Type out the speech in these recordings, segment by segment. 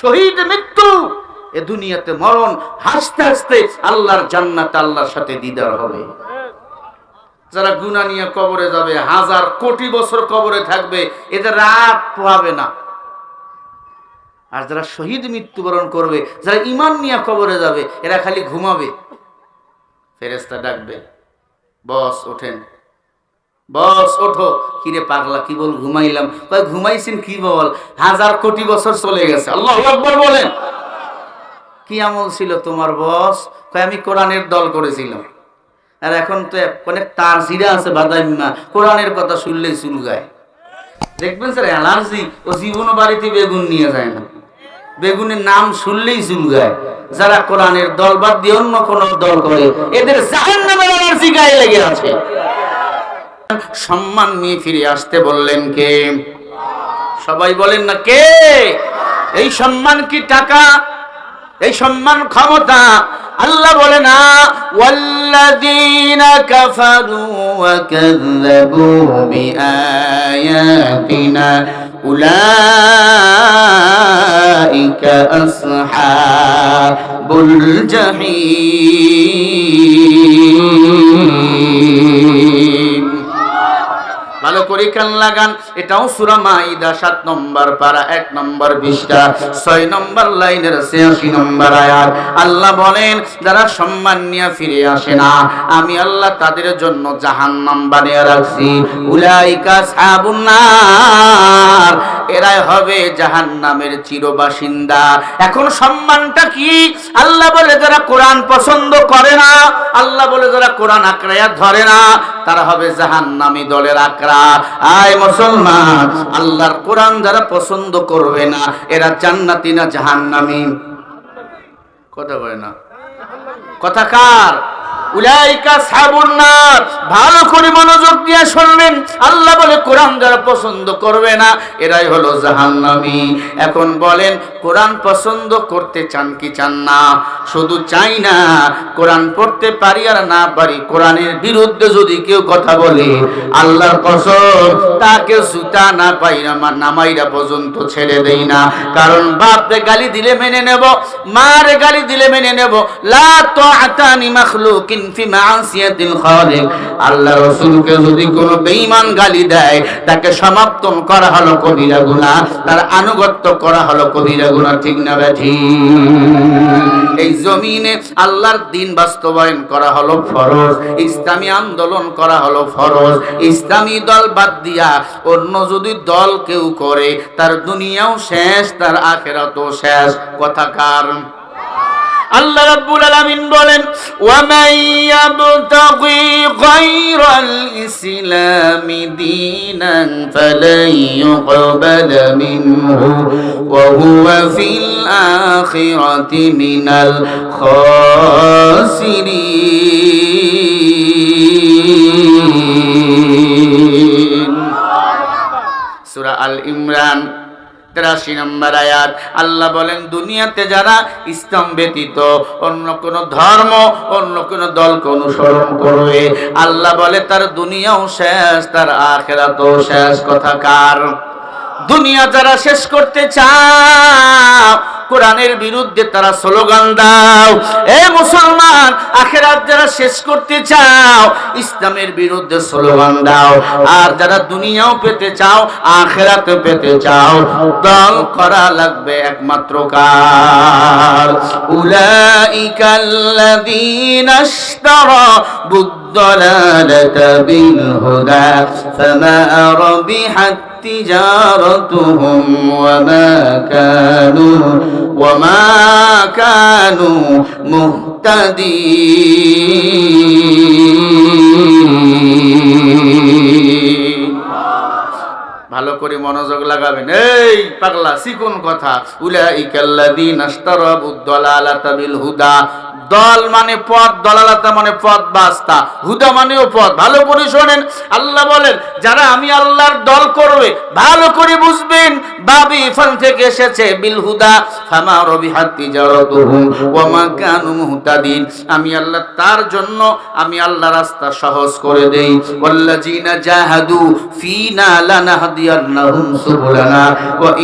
শহীদ মৃত্যু। এ দুনিয়াতে মরণ, হাসতে হাসতে আল্লাহর জান্নাত, আল্লাহর সাথে দিদার হবে। যারা গুনা নিয়ে কবরে যাবে, হাজার কোটি বছর কবরে থাকবে এদের রাত পোহাবে না। আর যারা শহীদ মৃত্যুবরণ করবে, যারা ইমান নিয়ে কবরে যাবে, এরা খালি ঘুমাবে। ফেরেস্তা ডাকবে, বস, ওঠেন। বস, ওঠো। কিরে পাগলা, কি বল, ঘুমাইলাম। কয়, ঘুমাইছেন কি বল? হাজার কোটি বছর চলে গেছে। আল্লাহ আকবর বলেন। কি আমল ছিল তোমার, বস? কয়, আমি কোরআনের দল করেছিলাম। আর এখন তো অনেক তার জিরা আছে বাদামিমা কোরআনের কথা শুনলেই চুল গায়। দেখবেন স্যার, অ্যালার্জি ও জীবন বাড়িতে বেগুন নিয়ে যায় না। বেগুনের নাম শুনলেই চুল গায়। যারা কোরআনের দল বাদ দিয়ে অন্য কোন দল করে, এদের জাহান্নামের অ্যালার্জি গায়ে লেগে আছে। সম্মান নিয়ে ফিরে আসতে বললেন কে? সবাই বলেন না কে? এই সম্মান কি টাকা? এই সম্মান ক্ষমতা? আল্লাহ বলে না বিআয়াতিনা উলাইকা আসহাবুল করে কান লাগান। এটাও সুরা মাইদা সাত নম্বর পারা, এক নম্বর বিশটা ছয় নম্বর লাইনের ছিয়াশি নম্বর আয়াত। আল্লাহ বলেন, যারা সম্মান নিয়ে ফিরে আসে না, আমি আল্লাহ তাদের জন্য জাহান্নাম বানিয়ে রাখছি। উলাইকা সাবুন্নার এরাই হবে জাহান্নামের চিরবাসিন্দা। এখন সম্মানটা কি? আল্লাহ বলে, যারা কোরআন পছন্দ করে না, আল্লাহ বলে, যারা কোরআন আঁকড়াইয়া ধরে না, তারা হবে জাহান্নামী দলের আঁকড়া। আয় মুসলমান, আল্লাহর কোরআন যারা পছন্দ করবে না, এরা জান্নাতি না জাহান্নামি? কথা বলে না। কথা কার? ভালো করে মনোযোগ দিয়ে শুনবেন। আল্লাহ বলে, কোরআন যারা পছন্দ করবে না, এরাই হলো জাহান্নামী। এখন বলেন, কোরআন পছন্দ করতে চান কি চান না? শুধু চাই না, কোরআন পড়তে পারি আর না পারি, কোরআনের বিরুদ্ধে যদি কেউ কথা বলে, আল্লাহর কসম তাকে সুতা না পাই না নামাইরা পর্যন্ত ছেড়ে দেই না। কারণ বাপরে গালি দিলে মেনে নেব, মারে গালি দিলে মেনে নেব। লা তাআতানি মাখলুকিন ফি খালিক। আল্লাহ রাসূলকে যদি বেঈমান গালি দেয়, তাকে করা হলো কবিরা গুনাহ, তার আনুগত্য করা হলো কবিরা গুনাহ, ঠিক না এই জমিনে আল্লাহর দিন বাস্তবায়ন করা হলো ফরজ, ইসলামী আন্দোলন করা হলো ফরজ, ইসলামী দল বাদ দিয়া অন্য যদি দল কেউ করে, তার দুনিয়াও শেষ, তার আখেরাতও শেষ। কথা কার? আল্লাহ রাব্বুল আলামিন বলেন ওয়ামান ইয়াবতাগি গায়রাল ইসলামি দীনান ফালান ইউকবাল মিনহু ওয়া হুয়া ফিল আখিরাতি মিনাল খাসিরিন সূরা আল ইমরান তেরাশি নম্বর আয়াত। আল্লাহ বলেন, দুনিয়াতে যারা ইসলাম ব্যতীত অন্য কোন ধর্ম, অন্য কোন দলকে অনুসরণ করবে, আল্লাহ বলে, তার দুনিয়াও শেষ, তার আখেরাতও শেষ। কথা কার? দুনিয়া যারা শেষ করতে চাও কোরআনের বিরুদ্ধে তারা স্লোগান দাও। এ মুসলমান, আখেরাত যারা শেষ করতে চাও, ইসলামের বিরুদ্ধে স্লোগান দাও। আর যারা দুনিয়াও পেতে চাও, আখেরাতে পেতে চাও, দল করা লাগবে একমাত্র কার। উলাইকাল্লাযীনা ইশতারা الضلالة بالهدى فما ربحت تجارتهم وما كانوا وما كانوا مهتدين. ভালো করে মনোযোগ লাগাবেন। এই পাগলা চিকুন কথা। হুদা দল মানে পথ, দলালতা মানে পথ বাস্তা। হুদা মানেও পথ। ভালো করে শোনেন, আল্লাহ বলেন, যারা আমি আল্লাহর দল করবে, ভালো করে বুঝবেন। বাবি ফান থেকে এসেছে বিল হুদা ফামা রবিহাত তিজারাতুহুম ওয়া মা কানু মুহতাদিন। আমি আল্লাহ, তার জন্য আমি আল্লাহ রাস্তা সহজ করে দেই। ওয়াল্লাযিনা জাহাদু ফিনা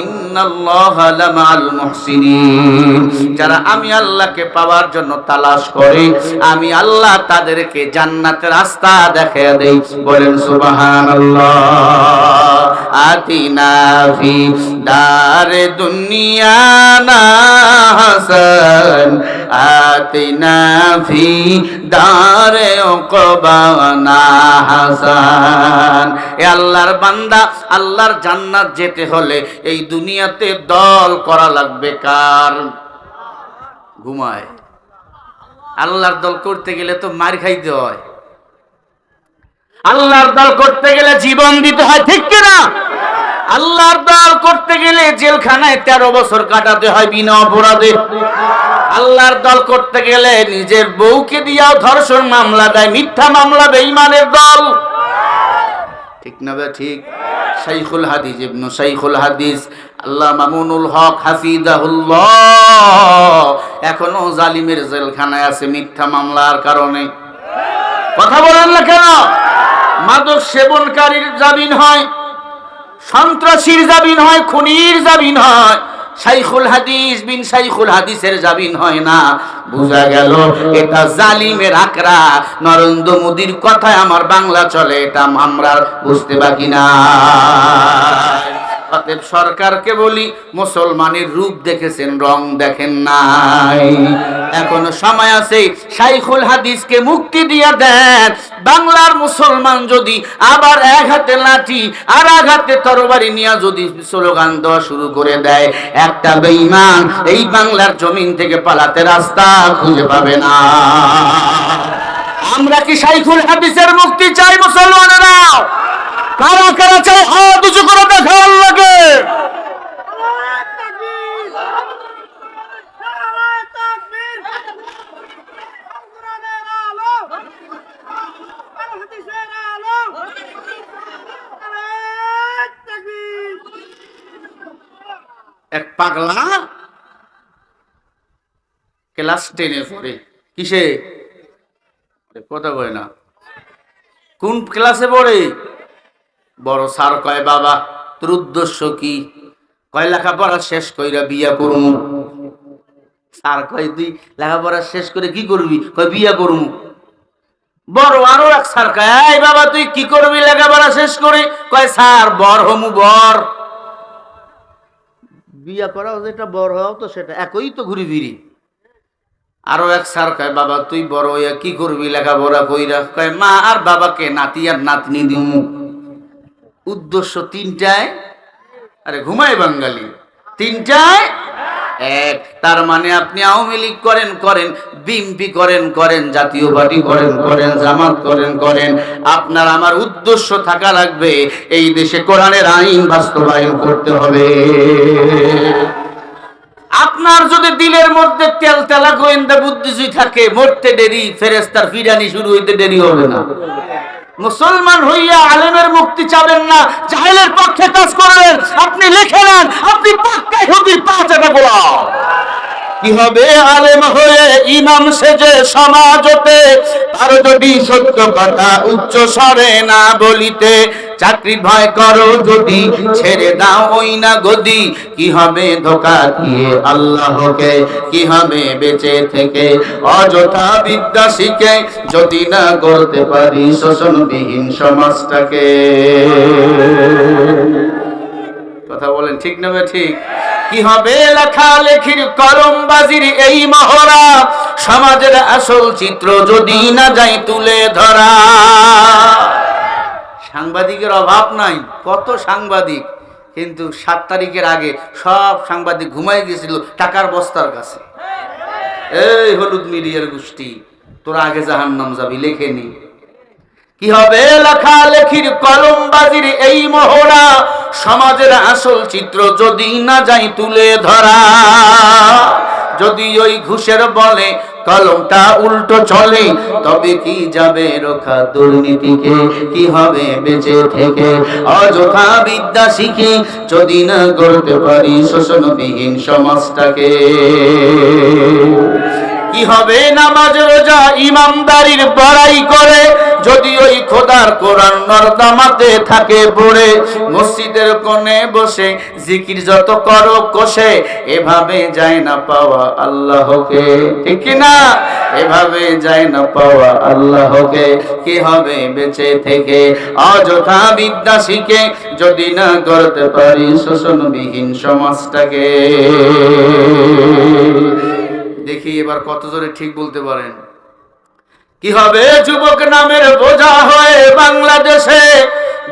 ইন্নাল্লাহা লামাআল মুহসিনিন যারা আমি আল্লাহকে পাওয়ার জন্য তালাশ করে, আমি আল্লাহ তাদেরকে জান্নাতের রাস্তা দেখিয়ে দেই। বলেন, সুবহানাল্লাহ। আতিনা ফি দুনিয়া উকবানা হাসান। এ আল্লাহর বান্দা, আল্লাহর জান্নাত যেতে হলে এই দুনিয়াতে দল করা লাগবে কার? ঘুমায়। আল্লাহর দল করতে গেলে তো মার খাইতে হয়। আল্লাহর দল করতে গেলে জীবন দিতে হয়, ঠিক কিনা আল্লাহর দল করতে গেলে জেলখানায় তেরো বছর কাটাতে হয় বিনা অপরাধে। আল্লাহর দল করতে গেলে নিজের বউকে দিয়াও ধর্ষণ মামলা দেয়, মিথ্যা মামলা, বেঈমানের দল। ঠিক না বে, ঠিক? শাইখুল হাদিস, ইবনু শাইখুল হাদিস, আল্লাহ মামুনুল হক হাফিজাহুল্লাহ। এখনও জালিমের জেলখানায় আছে মিথ্যা মামলার কারণে। কথা বলেন না কেন? মাদক সেবনকারীর জামিন হয়, সন্ত্রাসীর জামিন হয়, খুনির জামিন হয়। শাইখুল হাদিস বিন শাইখুল হাদিসের জামিন হয় না। বুঝা গেল, এটা জালিমের আকরা নরেন্দ্র মোদীর কথায় আমার বাংলা চলে, এটা আমরা বুঝতে বাকি না অতএব সরকারকে বলি, মুসলমানের রূপ দেখেছেন, রং দেখেন নাই। এখনও সময় আছে, শাইখুল হাদিসকে মুক্তি দিয়ে দেন। বাংলার মুসলমান যদি আবার এক হাতে লাঠি আর এক হাতে তরবারি নিয়ে যদি স্লোগান দেওয়া শুরু করে দেয়, একটা বেঈমান এই বাংলার জমিন থেকে পালাতে রাস্তা খুঁজে পাবে না। আমরা কি শাইখুল হাদিসের মুক্তি চাই মুসলমানেরা কারা কারা চাই হাত উঁচু করে দেখার লাগে এক পাগলা? ক্লাস টেনে পড়ে। কিসে? কথা না। কোন ক্লাসে পড়ে? বড় কয়, বাবা, তোর উদ্দেশ্য কি? কয়, লেখাপড়া শেষ কইরা বিয়া করুম। স্যার কয়, তুই লেখাপড়া শেষ করে কি করবি? কয়, বিয়া করুম। বড় আরও এক স্যার কয় বাবা, তুই কি করবি লেখাপড়া শেষ করে? কয়, স্যার, বর হমু বর। বিয়া করা যেটা বড় হওয়া তো সেটা, একই তো ঘুরি ফিরি আরও এক সার কয়, বাবা, তুই বড় হইয়া কি করবি? লেখাপড়া কই রাখ কয়, মা, আর বাবাকে নাতি আর নাতনি দিমু। উদ্দেশ্য তিনটায়, আরে ঘুমায় বাঙালি, তিনটায় এক। তার মানে আপনি আওয়ামী লীগ করেন করেন, বিএনপি করেন করেন, জাতীয় পার্টি করেন করেন, জামাত করেন করেন। আপনার আমার উদ্দেশ্য থাকা লাগবে, এই দেশে কোরআনের আইন বাস্তবায়ন করতে হবে। আপনার যদি দিলের মধ্যে তেল তেলা গোয়েন্দা বুদ্ধিজি থাকে, মরতে দেরি ফেরেস্তার ফিরানি শুরু হইতে দেরি হবে না। মুসলমান হইয়া আলেমের মুক্তি চাবেন না, জাহেলের পক্ষে কাজ করবেন আপনি লিখে নেন, আপনি পাক্কা হুদি পাঁচ এটা গোলাম কি হবে আলেম হয়ে ইমাম সেজে সমাজতে? আর যদি সত্য কথা উচ্চ স্বরে না বলিতে চাকরি ভয় করো যদি, ছেড়ে দাও ওই না গদি। কি হবে ধোকা দিয়ে আল্লাহকে, কি হবে বেঁচে থেকে? অযথা বিদ্যা শিখে, যদি না করতে পারি শোষণবিহীন সমাজটাকে। কথা বলেন ঠিক না ঠিক? কি হবে লেখা লেখির কলম বাজির এই মহড়া? সমাজের আসল চিত্র যদি না যাই তুলে ধরা। সাংবাদিকের অভাব নাই, কত সাংবাদিক। কিন্তু সাত তারিখের আগে সব সাংবাদিক ঘুমাই গেছিল টাকার বস্তার কাছে। এই হলুদ মিডিয়ার গোষ্ঠী, তোরা আগে জাহান নাম যাবি, লেখে নি। কি হবে লেখা লেখির কলম বাজির এই মহড়া সমাজের আসল চিত্র যদি না যাই তুলে ধরা। যদি ওই ঘুষের বলে কলমটা উল্টো চলে, তবে কি যাবে রোখা দুর্নীতিকে? কি হবে বেঁচে থেকে? অযথা বিদ্যা শিখে যদি না করতে পারি শোষণবিহীন সমাজটাকে। কি হবে? নামাজ, রোজা, ইমামদারির বড়াই করে যদি ওই খোদার কোরআন নর্দামাতে থাকে পড়ে, মসজিদের কোণে বসে জিকির যত করো, কষে, এভাবে যায় না পাওয়া আল্লাহকে। ঠিক না? এভাবে যায় না পাওয়া আল্লাহকে। কি হবে বেঁচে থেকে? অযথা বিদ্যা শিখে যদি না করতে পারি শোষণবিহীন সমাজটাকে। দেখি এবার কত জোরে ঠিক বলতে পারেন। কি হবে? যুবক নামের বোঝা হয়ে বাংলাদেশে।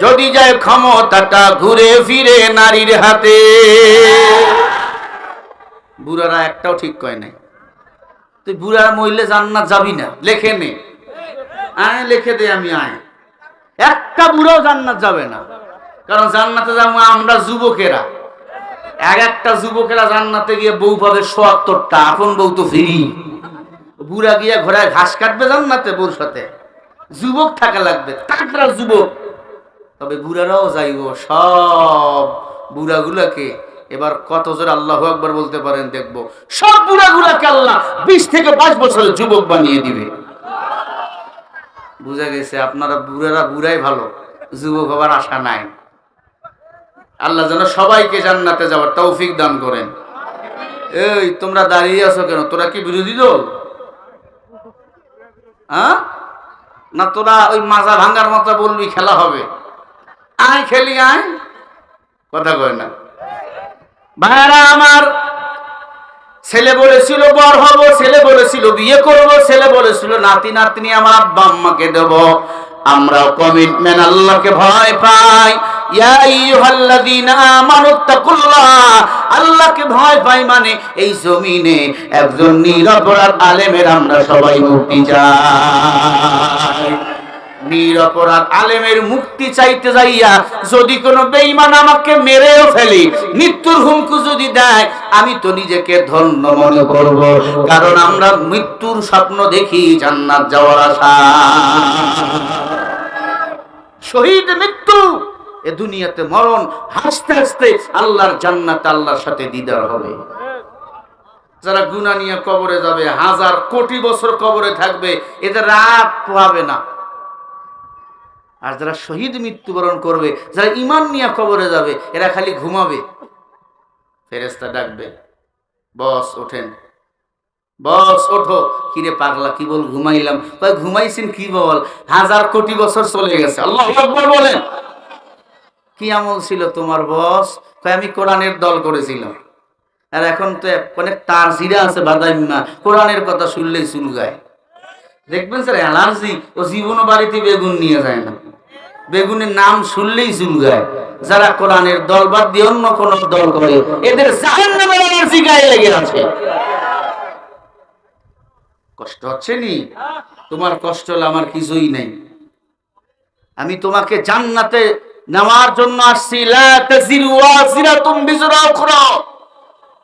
যদি যায় ক্ষমতাটা ঘুরে ফিরে নারীর হাতে। বুড়ারা একটাও ঠিক কয় নাই। তুই বুড়া মহিলে জান্নাত যাবি না, লেখে নে। আয়, লিখে দে, আমি আয়। একটা বুড়াও জান্নাত যাবে না। কারণ জান্নাতে যাব আমরা যুবকেরা। এক একটা যুবকেরা জান্নাতে গিয়ে বউ পাবে সোয়াত্তরটা আপন বউ তো ফ্রি। বুড়া গিয়া ঘোড়ায় ঘাস কাটবে জান্নাতে বউর সাথে। যুবক থাকা লাগবে তাকরা যুবক। তবে বুড়ারাও যাইব, সব বুড়াগুলাকে এবার কত জোর আল্লাহ একবার বলতে পারেন, দেখব। সব বুড়াগুলাকে আল্লাহ বিশ থেকে বাইশ বছরের যুবক বানিয়ে দিবে। বুঝা গেছে, আপনারা বুড়ারা বুড়াই ভালো, যুবক হবার আশা নাই। আল্লাহ যেন সবাইকে জান্নাতে যাওয়ার তৌফিক দান করেন। এই, তোমরা দাঁড়িয়ে আছো কেন? তোরা কি বিরোধী দল? হ্যাঁ? না তোরা ওই মাজা ভাঙ্গার মতো বলবি খেলা হবে? আয় খেলি, আয়। কথা কয় না। ভাইরা আমার ছেলে বলেছিল, বর হব, ছেলে বলেছিল, বিয়ে করব, ছেলে বলেছিল নাতি নাতনি আমার আব্বা আম্মাকে দেব। আমরাও কমিটমেন্ট, আল্লাহকে ভয় পাই। আল্লাহকে ভয় পাই মানে এই জমিনে একজন নিরপরাধ আলেমের আমরা সবাই মুক্তি চাই। নিরপরাধ আলেমের মুক্তি চাইতে যাইয়া যদি কোনো বেঈমান আমাকে মেরেও ফেলি, মৃত্যুর হুমকু যদি দেয়, আমি তো নিজেকে ধন্য মনে করব। কারণ আমরা মৃত্যুর স্বপ্ন দেখি জান্নাত যাওয়ার আশা। শহীদ মৃত্যু, এ দুনিয়াতে মরণ, হাসতে হাসতে আল্লাহর জান্নাত আল্লাহর সাথে দিদার হবে। যারা গুনা নিয়ে কবরে যাবে, হাজার কোটি বছর কবরে থাকবে, এদের রাত পোহাবে না। আর যারা শহীদ মৃত্যুবরণ করবে, যারা ইমান নিয়ে কবরে যাবে, এরা খালি ঘুমাবে। ফেরেস্তা ডাকবে, বস, ওঠেন। বস, ওঠো। কিরে পাগলা, কি বল, ঘুমাইলাম। ঘুমাইছেন কি বল? হাজার কোটি বছর চলে গেছে। আল্লাহ বলেন। কি আমল ছিল তোমার, বস? আমি কোরআনের দল করেছিলাম। আর এখন তো অনেক তার জিরা আছে বাদাইম্মা কোরআনের কথা শুনলেই চুল গায় দেখবেন স্যার অ্যালার্জি ও জীবনও বাড়িতে বেগুন নিয়ে যায় না। বেগুনের নাম শুনলেই চুলগায় যারা কোরআনের দল বাদ দিয়ে অন্য কোন দল করে, এদের এনার্জি গায়ে লেগে আছে। কষ্ট হচ্ছে নি? তোমার কষ্ট হলে আমার কিছুই নেই। আমি তোমাকে জান্নাতে নেওয়ার জন্য আসছি।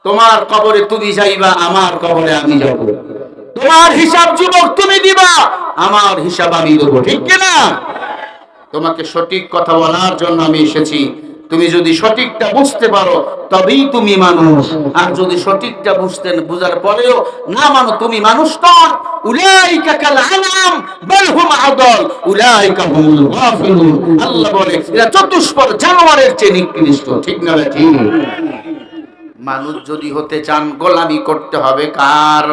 তোমার কবরে তুমি যাইবা, আমার কবরে আমি যাব। তোমার হিসাব যুবক তুমি দিবা। আমার হিসাব আমি দেবো ঠিক কিনা? তোমাকে সঠিক কথা বলার জন্য আমি এসেছি। তুমি যদি সঠিকটা বুঝতে পারো তবেই তুমি মানুষ। আর যদি সঠিকটা বুঝতে বুঝার পরেও না মানো তুমি মানুষ তো। উলাইকা কাল আনাম বাল হুম আদল উলাইকা হুমুল গাফিলুন। আল্লাহ বলে এরা চতুষ্পদ জানোয়ারের চেয়ে নিকৃষ্ট ঠিক না ঠিক মানুষ যদি হতে চান গোলামি করতে হবে কার?